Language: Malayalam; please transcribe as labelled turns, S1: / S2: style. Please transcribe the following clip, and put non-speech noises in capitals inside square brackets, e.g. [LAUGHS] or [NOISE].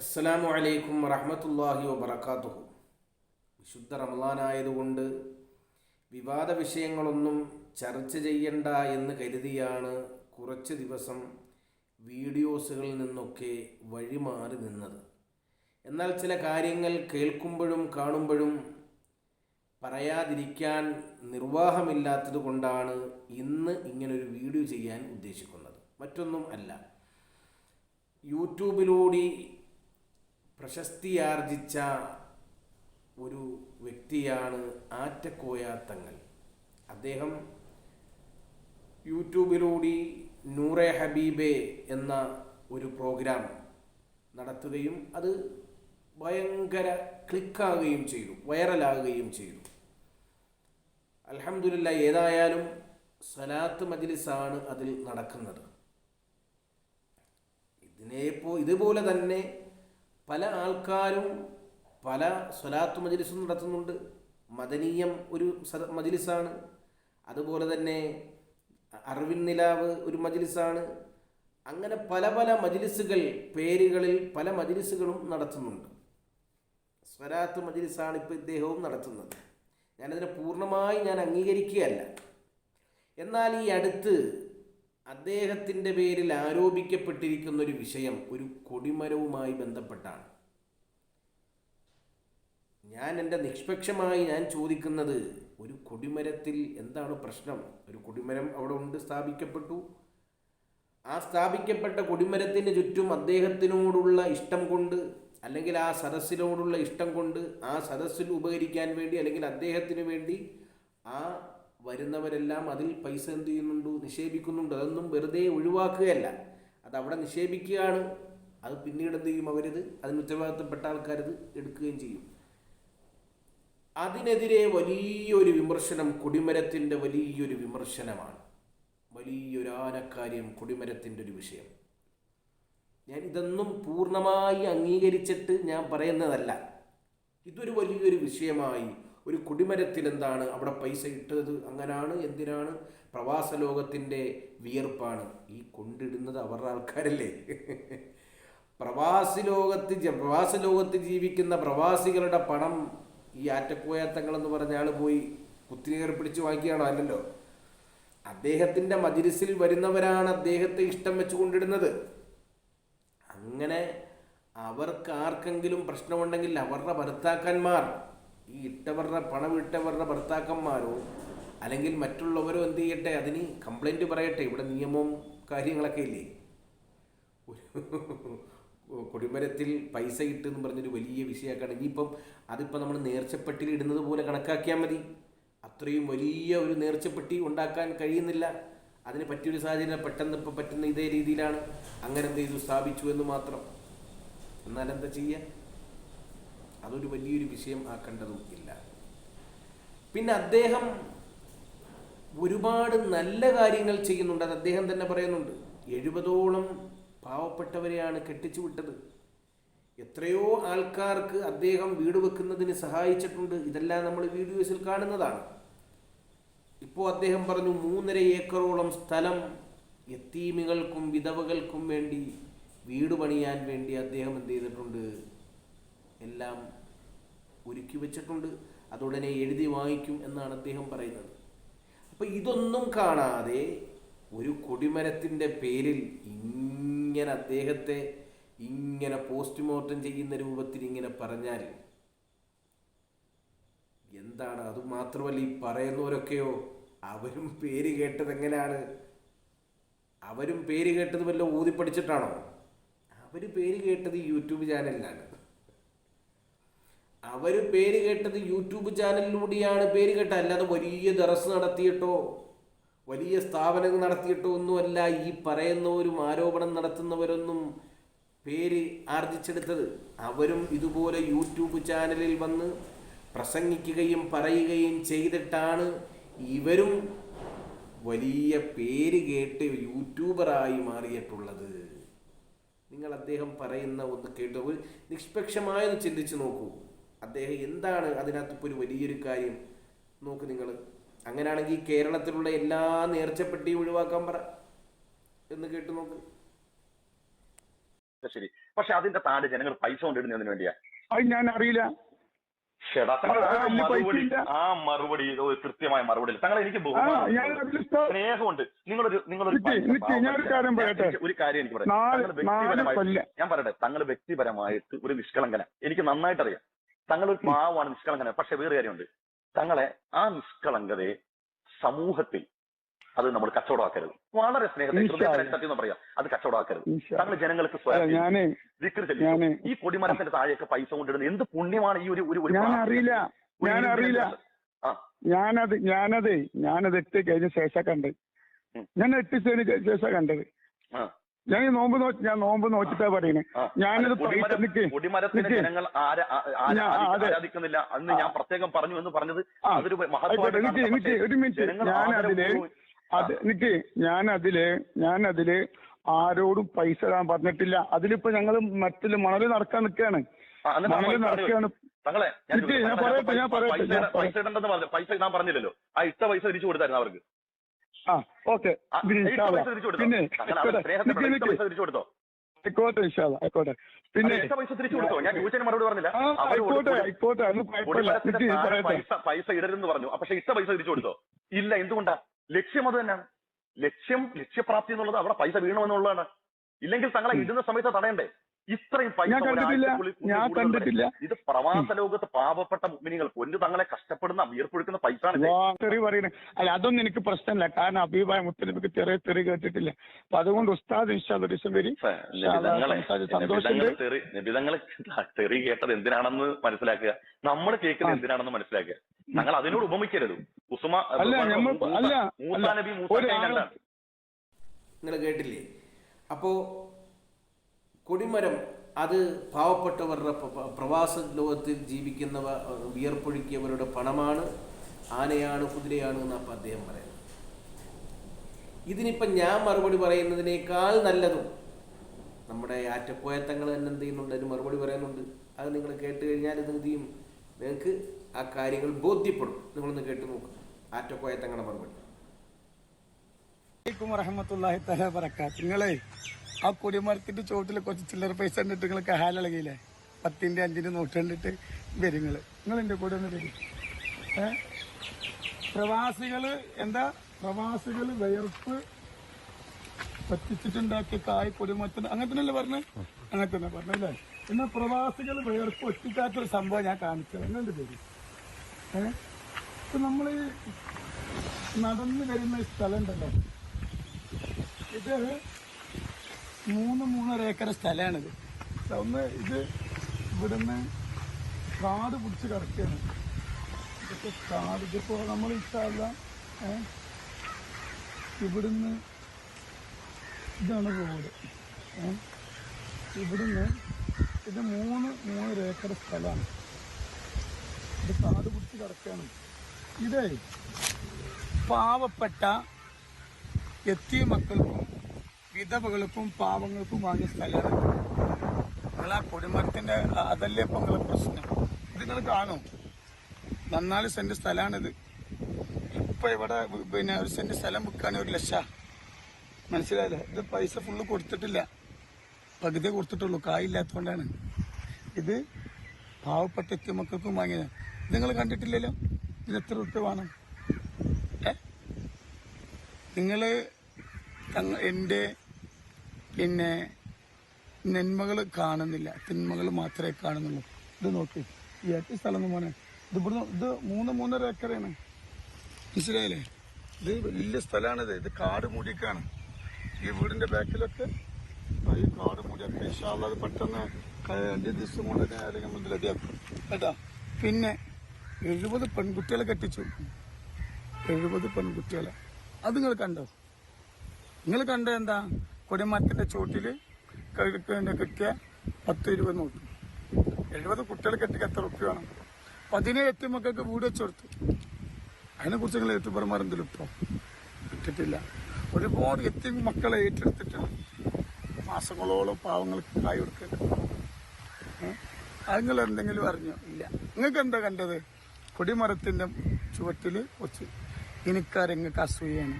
S1: അസ്സലാമു അലൈക്കും വറഹമത്തല്ലാഹി വബർക്കാത്തുഹു വിശുദ്ധ റമദാനായതുകൊണ്ട് വിവാദ വിഷയങ്ങളൊന്നും ചർച്ച ചെയ്യണ്ട എന്ന് കരുതിയാണ് കുറച്ച് ദിവസം വീഡിയോസുകളിൽ നിന്നൊക്കെ വഴിമാറി നിന്നത്. എന്നാൽ ചില കാര്യങ്ങൾ കേൾക്കുമ്പോഴും കാണുമ്പോഴും പറയാതിരിക്കാൻ നിർവാഹമില്ലാത്തത് കൊണ്ടാണ് ഇന്ന് ഇങ്ങനൊരു വീഡിയോ ചെയ്യാൻ ഉദ്ദേശിക്കുന്നത്. മറ്റൊന്നും അല്ല. യൂട്യൂബിലൂടെ പ്രശസ്തിയാർജിച്ച ഒരു വ്യക്തിയാണ് ആറ്റക്കോയാത്തങ്ങൾ അദ്ദേഹം യൂട്യൂബിലൂടെ നൂറെ ഹബീബെ എന്ന ഒരു പ്രോഗ്രാം നടത്തുകയും അത് ഭയങ്കര ക്ലിക്കാകുകയും ചെയ്തു വൈറലാകുകയും ചെയ്തു. അലഹമില്ല ഏതായാലും സലാത്ത് മജ്ലിസാണ് അതിൽ നടക്കുന്നത്. ഇതിനെപ്പോ ഇതുപോലെ തന്നെ പല ആൾക്കാരും പല സ്വലാത്ത് മജിലിസും നടത്തുന്നുണ്ട്. മദനീയം ഒരു സ മജ്ലിസാണ്. അതുപോലെ തന്നെ അറിവിൻ നിലാവ് ഒരു മജിലിസാണ്. അങ്ങനെ പല പല മജിലിസുകൾ പേരുകളിൽ പല മജിലിസുകളും നടത്തുന്നുണ്ട്. സ്വരാത്ത് മജിലിസാണ് ഇപ്പോൾ ഇദ്ദേഹവും നടത്തുന്നത്. ഞാനതിനെ പൂർണമായി ഞാൻ അംഗീകരിക്കുകയല്ല. എന്നാൽ ഈ അടുത്ത് അദ്ദേഹത്തിന്റെ പേരിൽ ആരോപിക്കപ്പെട്ടിരിക്കുന്ന ഒരു വിഷയം ഒരു കൊടിമരവുമായി ബന്ധപ്പെട്ടാണ്. ഞാൻ എന്റെ നിഷ്പക്ഷമായി ഞാൻ ചോദിക്കുന്നത് ഒരു കൊടിമരത്തിൽ എന്താണ് പ്രശ്നം? ഒരു കൊടിമരം അവിടെ ഉണ്ട് സ്ഥാപിക്കപ്പെട്ടു. ആ സ്ഥാപിക്കപ്പെട്ട കൊടിമരത്തിന് ചുറ്റും അദ്ദേഹത്തിനോടുള്ള ഇഷ്ടം കൊണ്ട് അല്ലെങ്കിൽ ആ സദസ്സിനോടുള്ള ഇഷ്ടം കൊണ്ട് ആ സദസ്സിൽ ഉപകരിക്കാൻ വേണ്ടി അല്ലെങ്കിൽ അദ്ദേഹത്തിന് വേണ്ടി ആ വരുന്നവരെല്ലാം അതിൽ പൈസ എന്ത് ചെയ്യുന്നുണ്ട്? നിക്ഷേപിക്കുന്നുണ്ട്. അതൊന്നും വെറുതെ ഒഴിവാക്കുകയല്ല. അത് അവിടെ നിക്ഷേപിക്കുകയാണ്. അത് പിന്നീട് എന്ത് ചെയ്യും അവരത്? അതിന് ഉത്തരവാദിത്തപ്പെട്ട ആൾക്കാരത് എടുക്കുകയും ചെയ്യും. അതിനെതിരെ വലിയൊരു വിമർശനം കൊടിമരത്തിന്റെ വലിയൊരു വിമർശനമാണ്. വലിയൊരു ആനക്കാര്യം കൊടിമരത്തിന്റെ ഒരു വിഷയം. ഞാൻ ഇതൊന്നും പൂർണമായി അംഗീകരിച്ചിട്ട് ഞാൻ പറയുന്നതല്ല. ഇതൊരു വലിയൊരു വിഷയമായി ഒരു കുടിമരത്തിൽ എന്താണ് അവിടെ പൈസ ഇട്ടത്? അങ്ങനാണ്? എന്തിനാണ്? പ്രവാസ ലോകത്തിന്റെ വിയർപ്പാണ്. ഈ കൊണ്ടിടുന്നത് അവരുടെ ആൾക്കാരല്ലേ? പ്രവാസി ലോകത്ത് പ്രവാസ ലോകത്ത് ജീവിക്കുന്ന പ്രവാസികളുടെ പണം ഈ ആറ്റക്കോയാത്തങ്ങളെന്ന് പറഞ്ഞ ആൾ പോയി കുത്തിനീർ പിടിച്ച് വാങ്ങിക്കുകയാണോ? അല്ലല്ലോ. അദ്ദേഹത്തിന്റെ മജിരിസിൽ വരുന്നവരാണ് അദ്ദേഹത്തെ ഇഷ്ടം വെച്ച് കൊണ്ടിടുന്നത്. അങ്ങനെ അവർക്ക് ആർക്കെങ്കിലും പ്രശ്നമുണ്ടെങ്കിൽ അവരുടെ ഭർത്താക്കന്മാർ ഈ ഇട്ടവരുടെ പണം ഇട്ടവരുടെ ഭർത്താക്കന്മാരോ അല്ലെങ്കിൽ മറ്റുള്ളവരോ എന്ത് ചെയ്യട്ടെ? അതിന് കംപ്ലൈന്റ് പറയട്ടെ. ഇവിടെ നിയമവും കാര്യങ്ങളൊക്കെ ഇല്ലേ? [LAUGHS] കൊടിമരത്തിൽ പൈസ ഇട്ടെന്ന് പറഞ്ഞൊരു വലിയ വിഷയമാക്കാണ് ഇനിയിപ്പം അതിപ്പോൾ നമ്മൾ നേർച്ചപ്പെട്ടിൽ ഇടുന്നത് പോലെ കണക്കാക്കിയാൽ മതി. അത്രയും വലിയ ഒരു നേർച്ചപ്പെട്ടി ഉണ്ടാക്കാൻ കഴിയുന്നില്ല. അതിന് പറ്റിയൊരു സാഹചര്യം പെട്ടെന്ന് ഇപ്പം പറ്റുന്ന ഇതേ രീതിയിലാണ്. അങ്ങനെ എന്ത് ചെയ്തു? സ്ഥാപിച്ചു എന്ന് മാത്രം. എന്നാൽ എന്താ ചെയ്യുക? അതൊരു വലിയൊരു വിഷയം ആക്കേണ്ടതും ഇല്ല. പിന്നെ അദ്ദേഹം ഒരുപാട് നല്ല കാര്യങ്ങൾ ചെയ്യുന്നുണ്ട്. അത് അദ്ദേഹം തന്നെ പറയുന്നുണ്ട്. എഴുപതോളം പാവപ്പെട്ടവരെയാണ് കെട്ടിച്ചു വിട്ടത്. എത്രയോ ആൾക്കാർക്ക് അദ്ദേഹം വീട് വെക്കുന്നതിന് സഹായിച്ചിട്ടുണ്ട്. ഇതെല്ലാം നമ്മൾ വീഡിയോസിൽ കാണുന്നതാണ്. ഇപ്പോൾ അദ്ദേഹം പറഞ്ഞു മൂന്നര ഏക്കറോളം സ്ഥലം എത്തീമികൾക്കും വിധവകൾക്കും വേണ്ടി വീട് പണിയാൻ വേണ്ടി അദ്ദേഹം എന്ത് ചെയ്തിട്ടുണ്ട്? എല്ലാം ഒരുക്കി വെച്ചിട്ടുണ്ട്. അതുടനെ എഴുതി വാങ്ങിക്കും എന്നാണ് അദ്ദേഹം പറയുന്നത്. അപ്പോൾ ഇതൊന്നും കാണാതെ ഒരു കൊടിമരത്തിന്റെ പേരിൽ ഇങ്ങനെ അദ്ദേഹത്തെ ഇങ്ങനെ പോസ്റ്റ്മോർട്ടം ചെയ്യുന്ന രൂപത്തിൽ ഇങ്ങനെ പറഞ്ഞാൽ എന്താണ്? അത് മാത്രമല്ല ഈ പറയുന്നവരൊക്കെയോ? അവരും പേര് കേട്ടത് എങ്ങനെയാണ്? അവരും പേര് കേട്ടത് വല്ല ഊതി പഠിച്ചിട്ടാണോ അവർ പേര് കേട്ടത് യൂട്യൂബ് ചാനലിലാണ്. അവർ പേര് കേട്ടത് യൂട്യൂബ് ചാനലിലൂടെയാണ് പേര് കേട്ടത്. അല്ലാതെ വലിയ ദറസ് നടത്തിയിട്ടോ വലിയ സ്ഥാപനങ്ങൾ നടത്തിയിട്ടോ ഒന്നുമല്ല ഈ പറയുന്നവരും ആരോപണം നടത്തുന്നവരൊന്നും പേര് ആർജിച്ചെടുത്തത്. അവരും ഇതുപോലെ യൂട്യൂബ് ചാനലിൽ വന്ന് പ്രസംഗിക്കുകയും പറയുകയും ചെയ്തിട്ടാണ് ഇവരും വലിയ പേര് കേട്ട് യൂട്യൂബറായി മാറിയിട്ടുള്ളത്. നിങ്ങൾ അദ്ദേഹം പറയുന്ന ഒന്ന് കേട്ടോ. ഒരു നിഷ്പക്ഷമായൊന്ന് ചിന്തിച്ചു നോക്കൂ. അദ്ദേഹം എന്താണ് അതിനകത്ത് ഇപ്പോൾ ഒരു വലിയൊരു കാര്യം? നോക്ക് നിങ്ങൾ അങ്ങനെയാണെങ്കിൽ കേരളത്തിലുള്ള എല്ലാ നേർച്ചപ്പെട്ടിയും ഒഴിവാക്കാൻ പറ. എന്ന് കേട്ടു നോക്ക്.
S2: ശരി. പക്ഷെ അതിന്റെ താഴെ ജനങ്ങൾ പൈസ കൊണ്ടിടുന്നതിന് വേണ്ടിയാ?
S3: അത് ഞാൻ അറിയില്ല.
S2: മറുപടി. ആ മറുപടി കൃത്യമായ മറുപടി തങ്ങൾ എനിക്ക് സ്നേഹമുണ്ട്. നിങ്ങളൊരു നിങ്ങളൊരു. ഒരു കാര്യം എനിക്ക് പറയാം. ഞാൻ പറയട്ടെ. തങ്ങൾ വ്യക്തിപരമായിട്ട് ഒരു നിഷ്കളങ്കന. എനിക്ക് നന്നായിട്ട് അറിയാം താങ്കൾ ഒരു പാവമാണ് നിഷ്കളങ്കന. പക്ഷെ വേറെ കാര്യമുണ്ട്. തങ്ങളെ ആ നിഷ്കളങ്കതയെ സമൂഹത്തിൽ അത് നമ്മൾ കച്ചവടമാക്കരുത്. വളരെ
S3: സ്നേഹത്തിൽ.
S2: സത്യം പറയാം. അത് കച്ചവടമാക്കരുത്. തങ്ങൾ ജനങ്ങൾക്ക് സ്വയം. ഈ പൊടിമരത്തിന്റെ താഴെയൊക്കെ പൈസ കൊണ്ടിടുന്നത് എന്ത് പുണ്യമാണ് ഈ ഒരു ഒരു
S3: അറിയില്ല ഞാൻ അറിയില്ല ഞാനത് ഞാനത് ഞാനത് എട്ട് കഴിഞ്ഞ ശേഷം
S2: കണ്ടത്.
S3: ഞാൻ എട്ട് ശേഷം കണ്ടത്.
S2: ആ.
S3: ഞാൻ ഈ നോമ്പ് നോക്കി ഞാൻ നോമ്പ് നോക്കിട്ടാ പറയണേ. ഞാനിത് നിക്ക്.
S2: ജനങ്ങൾ. ആരാധിക്കുന്നില്ല അന്ന് ഞാൻ പ്രത്യേകം പറഞ്ഞു എന്ന് പറഞ്ഞത്
S3: ആ.
S2: അതൊരു
S3: ആയിക്കോട്ടെ
S2: മഹത്വമായിട്ട്
S3: നിക്ക്
S2: കാണുന്നു.
S3: നിക്ക്
S2: പക്ഷേ
S3: ഒരു മിനിറ്റ്. ഞാൻ
S2: അതിൽ
S3: അത് ഞാൻ അതിൽ ഞാൻ അതിൽ ആരോടും പൈസ ഇടാൻ പറഞ്ഞിട്ടില്ല. അതിലിപ്പോ ഞങ്ങൾ മറ്റിൽ മണൽ നടക്കാൻ നിൽക്കുകയാണ്
S2: മണൽ
S3: നടക്കുകയാണ്
S2: തങ്ങളെ ഞാൻ
S3: പറയട്ടെ, ഞാൻ
S2: പൈസ-
S3: പറയട്ടെ,
S2: പൈസ
S3: ഞാൻ
S2: പൈസ ഇടണ്ടെന്ന് പറഞ്ഞു പൈസ ഞാൻ പറഞ്ഞില്ലല്ലോ. ആ ഇട്ട പൈസ തിരിച്ചു കൊടുത്തായിരുന്നു അവർക്ക്.
S3: ആ ഓക്കെ.
S2: ഇടരുന്ന്
S3: പിന്നെ ആയിക്കോട്ടെ. ആയിക്കോട്ടെ
S2: പിന്നെ പൈസ
S3: ആയിക്കോട്ടെ. ആയിക്കോട്ടെ അത് കുഴപ്പമില്ല.
S2: ഇടരുതെന്ന് പറഞ്ഞു. പക്ഷെ ഇട്ട പൈസ തിരിച്ചു കൊടുത്തോ? ഇല്ല എന്തുകൊണ്ടാ? ലക്ഷ്യം അത് തന്നെയാണ്. ലക്ഷ്യം ലക്ഷ്യപ്രാപ്തി എന്നുള്ളത് അവിടെ പൈസ വീണമെന്നുള്ളതാണ് ഇല്ലെങ്കിൽ തങ്ങളെ ഇടുന്ന സമയത്ത് തടയണ്ടേ? ഇത്രയും പൈസ
S3: ഞാൻ കണ്ടിട്ടില്ല. ഞാൻ കണ്ടിട്ടില്ല.
S2: ഇത് പ്രവാസ ലോകത്ത് പാവപ്പെട്ട മുഗ്മിനികൾ പൊന്നു തങ്ങളെ കഷ്ടപ്പെടുന്ന വിയർപ്പൊഴുക്കുന്ന പൈസ
S3: തെറി പറയണേ അല്ല അതൊന്നും എനിക്ക് പ്രശ്നമില്ല. കാരണം അഭിപ്രായ മുത്തലിബിക്ക് ചെറിയ തെറി കേട്ടിട്ടില്ല. അപ്പൊ അതുകൊണ്ട് ഉസ്താദ് വരി.
S2: നിബിതങ്ങളെ [LAUGHS] തെറി കേട്ടത് എന്തിനാണെന്ന് മനസ്സിലാക്കുക. നമ്മൾ കേൾക്കുന്നത് എന്തിനാണെന്ന് മനസ്സിലാക്കുക. ഞങ്ങൾ അതിനോട് ഉപമിക്കരുത്. ഉസുമ
S3: അല്ല,
S2: മൂസാ നബി മൂസാ
S1: നിങ്ങൾ കേട്ടില്ലേ? അപ്പോൾ കൊടിമരം അത് പാവപ്പെട്ടവരുടെ പ്രവാസ ലോകത്തിൽ ജീവിക്കുന്നവ വിയർപ്പൊഴുക്കിയവരുടെ പണമാണ് ആനയാണ് കുതിരയാണ് എന്ന് അപ്പം അദ്ദേഹം പറയുന്നത്. ഇതിനിപ്പം ഞാൻ മറുപടി പറയുന്നതിനേക്കാൾ നല്ലതും നമ്മുടെ ആറ്റക്കോയത്തങ്ങൾ തന്നെ എന്ത് ചെയ്യുന്നുണ്ട്? അതിന് മറുപടി പറയുന്നുണ്ട് അത് നിങ്ങൾ കേട്ട് കഴിഞ്ഞാൽ ഇത് എന്ത് ചെയ്യും? നിങ്ങൾക്ക് ആ കാര്യങ്ങൾ ബോധ്യപ്പെടും. നിങ്ങളൊന്ന് കേട്ട് നോക്കും. ആറ്റക്കോയത്തങ്ങളുടെ മറുപടി.
S3: വറഹമത്തല്ലാഹി തല പറക്കാത്ത് നിങ്ങളെ ആ കൊടിമരത്തിന്റെ ചോട്ടിൽ കുറച്ച് ചില്ലറ പൈസ കണ്ടിട്ട് നിങ്ങൾ കഹാലിളകിയില്ലേ പത്തിന്റെ അഞ്ചിന്റെ നോട്ട് കണ്ടിട്ട് വരും നിങ്ങൾ നിങ്ങൾ എന്റെ കൂടെ ഒന്ന് വരും. പ്രവാസികൾ എന്താ? പ്രവാസികൾ വിയർപ്പ് പറ്റിച്ചിട്ടുണ്ടാക്കിയ കായ് കൊടിമരത്തിന് അങ്ങനെ തന്നെയല്ലേ പറഞ്ഞു? അങ്ങനെ തന്നെ പറഞ്ഞല്ലേ എന്നാൽ പ്രവാസികൾ വിയർപ്പ് ഒറ്റിക്കാത്തൊരു സംഭവം ഞാൻ കാണിച്ചത്. അങ്ങനെ പേര് ഏഹ് ഇപ്പൊ നമ്മൾ നടന്നു വരുന്ന സ്ഥലം ഉണ്ടല്ലോ. ഇത് മൂന്ന് മൂന്നര ഏക്കർ സ്ഥലമാണിത്. ഒന്ന് ഇത് ഇവിടുന്ന് കാട് പിടിച്ച് കിടക്കുകയാണ്. ഇതൊക്കെ കാട് ഇതിപ്പോ നമ്മൾ ഇഷ്ടമല്ല ഇവിടുന്ന് ഇതാണ് റോഡ്? ഇവിടുന്ന് ഇത് മൂന്ന് മൂന്നര ഏക്കർ സ്ഥലമാണ്. ഇത് കാട് പിടിച്ച് കിടക്കുകയാണ്. ഇതേ പാവപ്പെട്ട എത്തിയ മക്കൾക്കും വിധവകൾക്കും പാവങ്ങൾക്കും വാങ്ങിയ സ്ഥലമാണ്. നിങ്ങളാ കുടുംബത്തിന്റെ അതല്ലേ ഇപ്പൊ നിങ്ങളെ പ്രശ്നം? ഇത് നിങ്ങൾ കാണും? നന്നാൽ സെന്റ് സ്ഥലമാണിത് ഇപ്പൊ ഇവിടെ പിന്നെ ഒരു സെന്റ് സ്ഥലം വിൽക്കാൻ ഒരു ലക്ഷ. മനസ്സിലായില്ലേ? ഇത് പൈസ ഫുള്ള് കൊടുത്തിട്ടില്ല. പകുതിയെ കൊടുത്തിട്ടുള്ളൂ. കായില്ലാത്തതുകൊണ്ടാണ് ഇത് പാവപ്പെട്ട എത്തിമക്കൾക്കും വാങ്ങിയത് നിങ്ങൾ കണ്ടിട്ടില്ലല്ലോ? ഇത് എത്ര റുപ്യ വേണം? നിങ്ങൾ എന്റെ പിന്നെ നന്മകൾ കാണുന്നില്ല. തിന്മകൾ മാത്രമേ കാണുന്നുള്ളൂ. ഇത് നോക്ക്. ഈ ഏറ്റ സ്ഥലം എന്ന് പറഞ്ഞാൽ ഇത് ഇവിടുന്ന് ഇത് മൂന്ന് മൂന്നര ഏക്കറാണ്. മനസ്സിലായില്ലേ? ഇത് വലിയ സ്ഥലമാണിത്. ഇത് കാട് മൂടിയൊക്കെയാണ്. ഈ വീടിന്റെ ബാക്കിലൊക്കെ ഈ കാട് മൂടിയൊക്കെ ഇഷ്ടമുള്ളത് പെട്ടെന്ന് രണ്ട് ദിവസം കൊണ്ട് തന്നെ അല്ലെങ്കിൽ മുതൽ റെഡിയാക്കും. കേട്ടാ? പിന്നെ എഴുപത് പെൺകുട്ടികളെ കെട്ടിച്ചു. എഴുപത് പെൺകുട്ടികളെ. അത് നിങ്ങൾ കണ്ടോ? നിങ്ങൾ കണ്ട എന്താ? കൊടിമരത്തിന്റെ ചോട്ടിൽ കിട്ടിയ പത്ത് ഇരുപത് നോട്ട്. എഴുപത് കുട്ടികൾ കെട്ടിക്ക് എത്ര റുപ്യ വേണം? പതിനേഴ് മക്കൾക്ക് വീട് വെച്ച് അതിനെ കുറിച്ച് നിങ്ങൾ യൂട്യൂബർമാർ എന്തെങ്കിലും ഇപ്പോൾ കിട്ടിട്ടില്ല ഒരുപാട് എത്തി മക്കളെ ഏറ്റെടുത്തിട്ടുണ്ട് മാസങ്ങളോളം പാവങ്ങൾക്ക് കായ് കൊടുക്കുന്നുണ്ട് അത് നിങ്ങൾ എന്തെങ്കിലും അറിഞ്ഞോ? ഇല്ല. നിങ്ങൾക്ക് എന്താ കണ്ടത്? കൊടിമരത്തിന്റെ ചുവട്ടിൽ കൊച്ചു എനിക്കാരെങ്ങൾക്ക് അസൂയാണ്